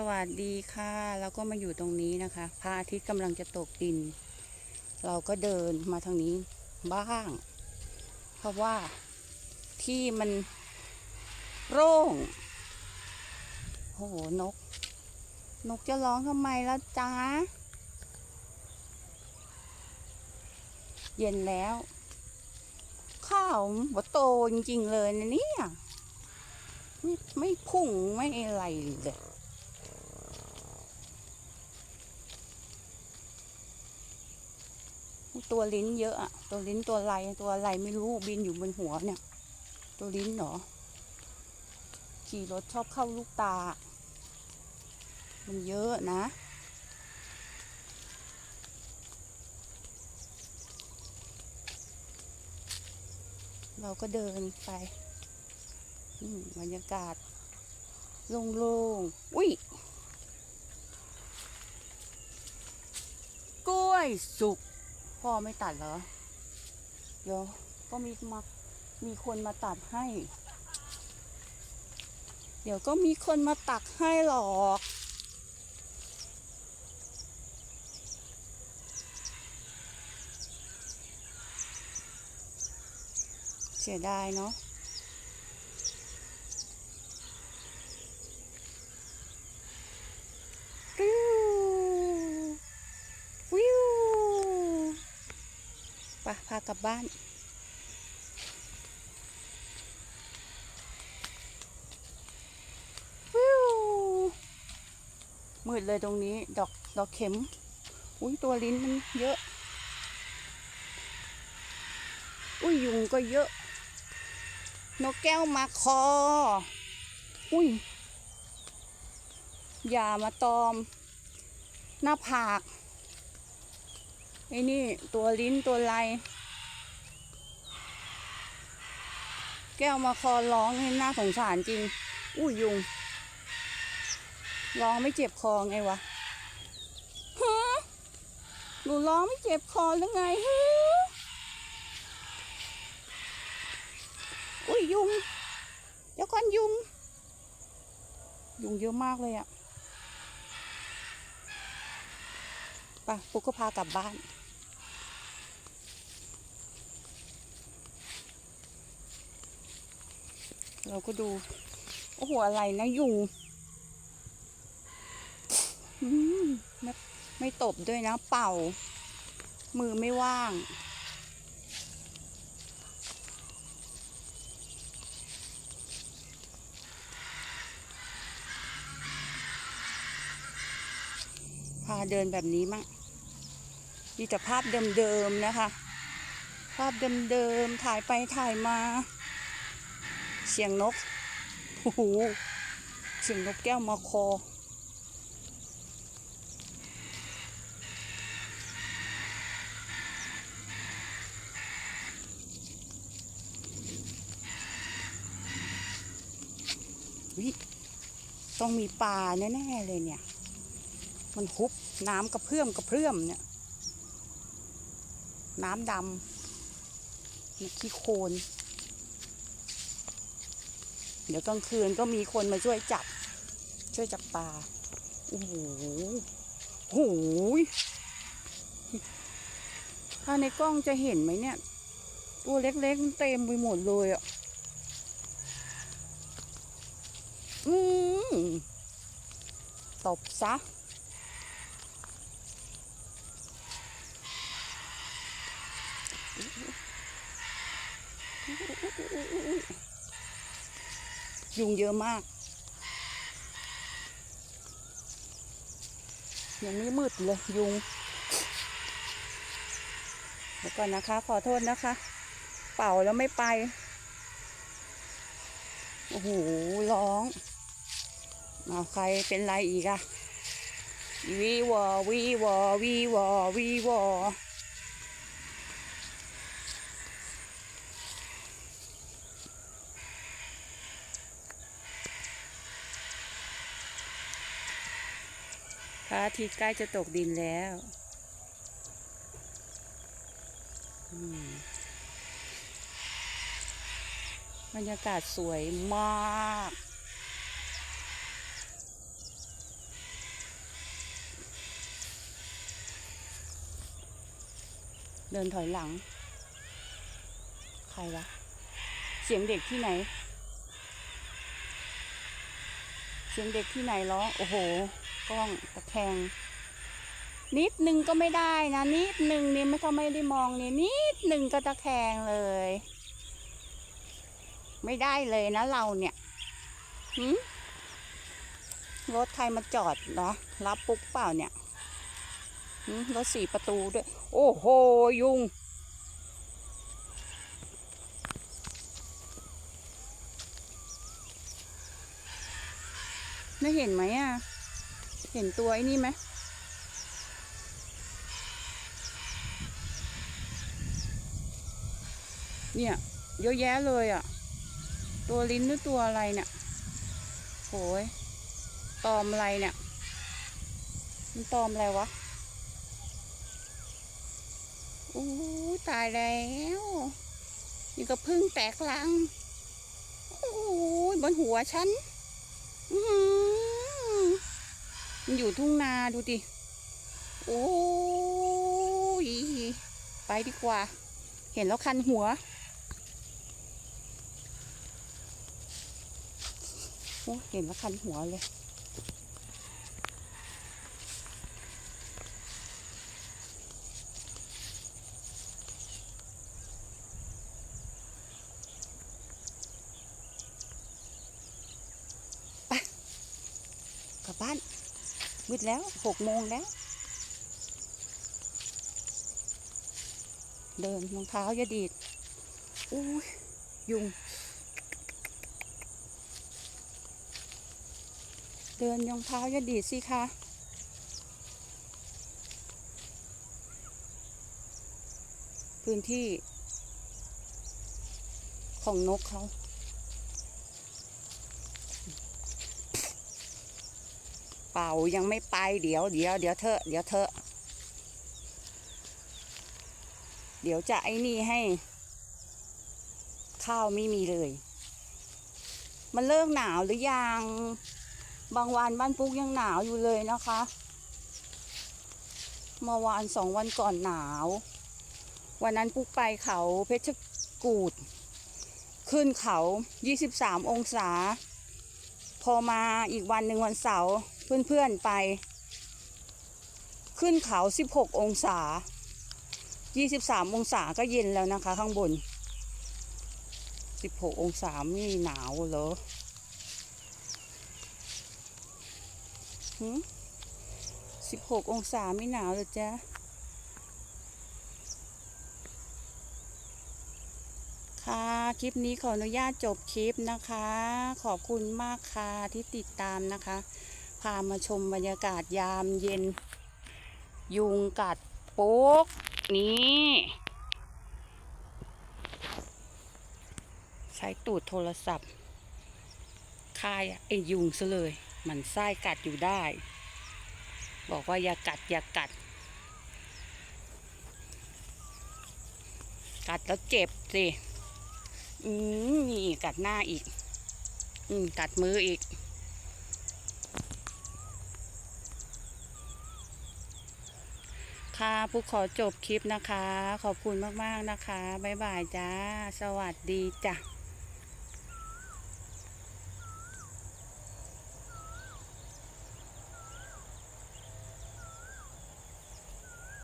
สวัสดีค่ะแล้วก็มาอยู่ตรงนี้นะคะพระอาทิตย์กำลังจะตกดิน เราก็เดินมาทางนี้บ้าง เพราะว่าที่มันโร่งโอ้โหนก นกจะร้องทำไมล่ะจ๊ะ เย็นแล้ว ข้าวบ่โตจริงๆเลยนะเนี่ย ไม่ไม่พุ่งไม่อะไรเลย ตัวลิ้นเยอะอะตัวลิ้นตัวอะไรตัวอะไรไม่รู้บินอยู่บนหัวเนี่ย ตัวลิ้นเหรอขี่รถชอบเข้าลูกตา มันเยอะนะ เราก็เดินไปอืมบรรยากาศโล่งๆ อุ้ย กล้วยสุก พ่อไม่ตัดเหรอ เดี๋ยวก็มีมามีคนมาตัดให้ เดี๋ยวก็มีคนมาตักให้หรอกเสียดายเนาะ วิว วิวไปพา กลับบ้านวิวมืดเลยตรงนี้ ดอกดอกเข็ม อุ้ยตัวลิ้นมันเยอะ อุ้ยยุงก็เยอะ นกแก้วมาคอ อุ้ยอย่ามาตอม หน้าผากไอ้นี่ ตัวลิ้นตัวไร แก้วมาคอร้องให้น่าสงสารจริง อุ้ยยุง ร้องไม่เจ็บคอไงวะฮะหนูร้องไม่เจ็บคอหรือไงฮะอุ้ยยุง เดี๋ยวก่อนยุง ยุงเยอะมากเลยอะไปปุ๊กก็พากลับบ้าน เราก็ดู โอ้โห อะไรนะยุงไม่ไม่ตบด้วยนะ เป่า มือไม่ว่าง พาเดินแบบนี้มั่งมีแต่ภาพเดิมๆนะคะ ภาพเดิมๆ ถ่ายไปถ่ายมา เสียงนกโอ้โหเสียงนกแก้วมาคอ วิต้องมีปลาแน่ ๆ เลยเนี่ย มันฮุบน้ำกระเพื่อมกระเพื่อมเนี่ย น้ำดำมีขี้โคลน เดี๋ยวกลางคืนก็มีคนมาช่วยจับ ช่วยจับปลาโอ้โหโอ้โหถ้าในกล้องจะเห็นไหมเนี่ย ตัวเล็กๆเต็มไปหมดเลยอะอืมตบซะ ยุงเยอะมาก ยังไม่มืดเลยยุงเดี๋ยวก่อนนะคะ ขอโทษนะคะ เป่าแล้วไม่ไป โอ้โห ร้องเอาใครเป็นไรอีกอะวีวอวีวอวีวอวีวอ พระอาทิตย์ใกล้จะตกดินแล้วบรรยากาศสวยมากเดินถอยหลัง ใครวะ เสียงเด็กที่ไหน สียงเด็กที่ไหนร้องโอ้โหกล้องตะแคง นิดนึงก็ไม่ได้นะ นิดนึงเนี่ยไม่ถ้าไม่ได้มองเนี่ยนิดนึงก็ตะแคงเลย ไม่ได้เลยนะเราเนี่ยหืรถใครมาจอดนะรับปุ๊กเปล่าเนี่ยรถสี่ประตูด้วย โอ้โห ยุง ไม่เห็นไหมอะ เห็นตัวไอ้นี่ไหมเนี่ย เยอะแยะเลยอะ ตัวลิ้นหรือตัวอะไรเนี่ยโหยตอมอะไรเนี่ย มันตอมอะไรวะอู้ตายแล้วนี่ก็พึ่งแตกลัง โอ้ยบนหัวฉัน อื้อหือ มันอยู่ทุ่งนาดูดิ โอ้ย ไปดีกว่า เห็นแล้วคันหัว โอ้เห็นแล้วคันหัวเลย ไป กลับบ้าน มืดแล้วหกโมงแล้ว เดินรองเท้ายาดีดอุ้ยยุง เดินรองเท้ายาดีดสิคะพื้นที่ของนกเขา เป่ายังไม่ไปเดี๋ยวเดี๋ยวเดี๋ยวเถอเดี๋ยวเถอเดี๋ยวจะไอ้นี่ให้ ข้าวไม่มีเลย มันเลิกหนาวหรือยังบางวันบ้านปุ๊กยังหนาวอยู่เลยนะคะเมื่อวานสองวันก่อนหนาว วันนั้นปุ๊กไปเขาเพชรกูด ขึ้นเขา 23 องศา พอมาอีกวันหนึ่งวันเสาร์ เพื่อนๆไป ขึ้นเขา 16 องศา 23 องศาก็เย็นแล้วนะคะ ข้างบน 16 องศาไม่หนาวเหรอหืม16องศาไม่หนาวเหรอจ๊ะค่ะ คลิปนี้ขออนุญาตจบคลิปนะคะ ขอบคุณมากค่ะที่ติดตามนะคะ พามาชมบรรยากาศยามเย็น ยุงกัดโป๊ก นี่ ใช้ตูดโทรศัพท์คายไอ้ยุงซะเลย มันไส้กัดอยู่ได้ บอกว่าอย่ากัดอย่ากัด กัดแล้วเจ็บสิ อืมนี่กัดหน้าอีก อืมกัดมืออีก ค่ะผู้ขอจบคลิปนะคะ ขอบคุณมากๆนะคะ บ๊ายบายจ้า สวัสดีจ้ะ